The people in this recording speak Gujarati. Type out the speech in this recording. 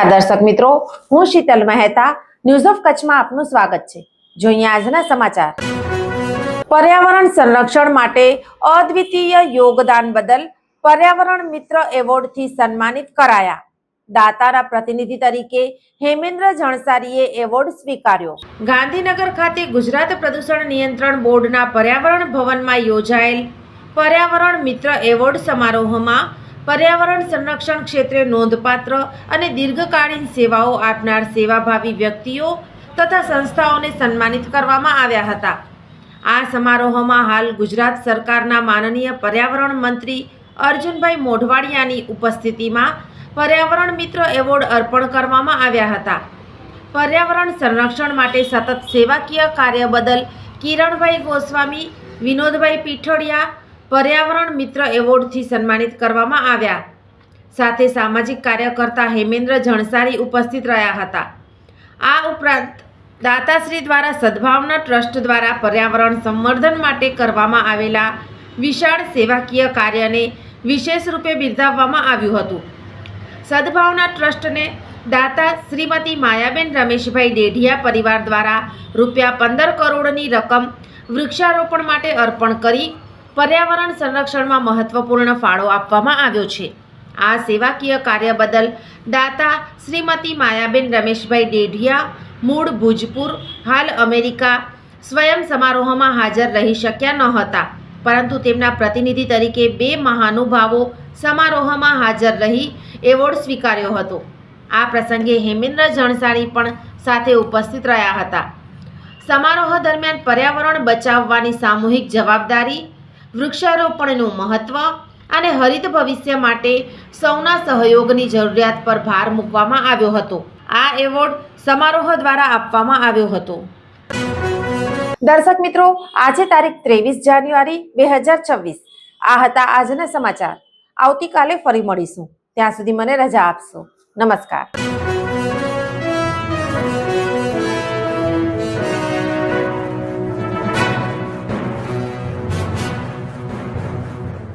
નમસ્કાર દર્શક મિત્રો, હું શીતલ મહેતા ન્યૂઝ ઓફ કચ્છમાં આપનું સ્વાગત છે. જોઈએ આજના સમાચાર. પર્યાવરણ સંરક્ષણ માટે અદ્વિતીય યોગદાન બદલ પર્યાવરણ મિત્ર એવોર્ડથી સન્માનિત કરાયા. દાતારા પ્રતિનિધિ તરીકે હેમેન્દ્ર જણસારીએ એવોર્ડ સ્વીકાર્યો. ગાંધીનગર ખાતે ગુજરાત પ્રદૂષણ નિયંત્રણ બોર્ડના પર્યાવરણ ભવનમાં યોજાયેલ પર્યાવરણ મિત્ર એવોર્ડ સમારોહમાં પર્યાવરણ સંરક્ષણ ક્ષેત્રે નોંધપાત્ર અને દીર્ઘકાલીન સેવાઓ આપનાર સેવાભાવી વ્યક્તિઓ તથા સંસ્થાઓને સન્માનિત કરવામાં આવ્યા હતા. આ સમારોહમાં હાલ ગુજરાત સરકારના માનનીય પર્યાવરણ મંત્રી અર્જુનભાઈ મોઢવાડિયાની ઉપસ્થિતિમાં પર્યાવરણ મિત્ર એવોર્ડ અર્પણ કરવામાં આવ્યા હતા. પર્યાવરણ સંરક્ષણ માટે સતત સેવાકીય કાર્ય બદલ કિરણભાઈ ગોસ્વામી, વિનોદભાઈ પીઠડિયા પર્યાવરણ મિત્ર એવોર્ડથી સન્માનિત કરવામાં આવ્યા. સાથે સામાજિક કાર્યકર્તા હેમેન્દ્ર જણસારી ઉપસ્થિત રહ્યા હતા. આ ઉપરાંત દાતાશ્રી દ્વારા સદભાવના ટ્રસ્ટ દ્વારા પર્યાવરણ સંવર્ધન માટે કરવામાં આવેલા વિશાળ સેવાકીય કાર્યને વિશેષ રૂપે બિરદાવવામાં આવ્યું હતું. સદભાવના ટ્રસ્ટને દાતા શ્રીમતી માયાબેન રમેશભાઈ ડેઢિયા પરિવાર દ્વારા રૂપિયા પંદર કરોડની રકમ વૃક્ષારોપણ માટે અર્પણ કરી પર્યાવરણ સંરક્ષણમાં મહત્વપૂર્ણ ફાળો આપવામાં આવ્યો છે. આ સેવાકીય કાર્ય બદલ દાતા શ્રીમતી માયાબેન રમેશભાઈ ડેઢિયા, મૂળ ભુજપુર, હાલ અમેરિકા સ્વયં સમારોહમાં હાજર રહી શક્યા ન હતા. પરંતુ તેમના પ્રતિનિધિ તરીકે બે મહાનુભાવો સમારોહમાં હાજર રહી એવોર્ડ સ્વીકાર્યો હતો. આ પ્રસંગે હેમેન્દ્ર જણસાણી પણ સાથે ઉપસ્થિત રહ્યા હતા. સમારોહ દરમિયાન પર્યાવરણ બચાવવાની સામૂહિક જવાબદારી વૃક્ષારોપણનું મહત્વ અને હરિત ભવિષ્ય માટે સૌના સહયોગની જરૂરિયાત પર ભાર મૂકવામાં આવ્યો હતો. આ એવોર્ડ સમારોહ દ્વારા આપવામાં આવ્યો હતો. દર્શક મિત્રો, આજે તારીખ ત્રેવીસ જાન્યુઆરી બે હજાર છવ્વીસ. આ હતા આજના સમાચાર. આવતીકાલે ફરી મળીશું. ત્યાં સુધી મને રજા આપશો. નમસ્કાર.